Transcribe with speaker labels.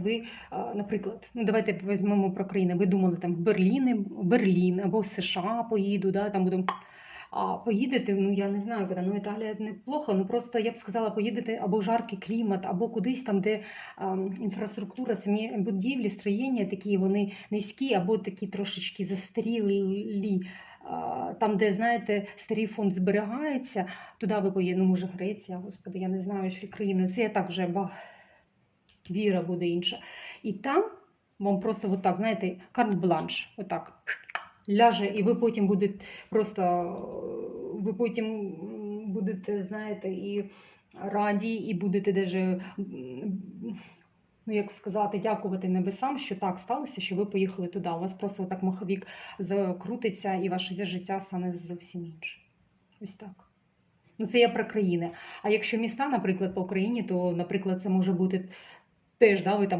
Speaker 1: Ви, наприклад, ну давайте візьмемо про країни. Ви думали там в Берлін, Берлін або в США поїду, да, там буду. А поїдете, ну я не знаю, куди, ну Італія неплохо, ну просто я б сказала, поїдете або жаркий клімат, або кудись там, де ем, інфраструктура, самі будівлі, строєння такі, вони низькі, або такі трошечки застарілі. А, Там, де, знаєте, старий фонд зберігається, туди ви поїдете, ну може Греція, господи, я не знаю, що країни. Це я так вже ба... віра буде інша. І там вам просто отак, знаєте, карт-бланш, отак ляже, і ви потім будете просто, ви потім будете, знаєте, і раді, і будете даже, ну як сказати, дякувати небесам, що так сталося, що ви поїхали туди. У вас просто так маховік закрутиться, і ваше життя стане зовсім інше. Ось так. Ну, це я про країни. А якщо міста, наприклад, по Україні, то, наприклад, це може бути теж, да, ви там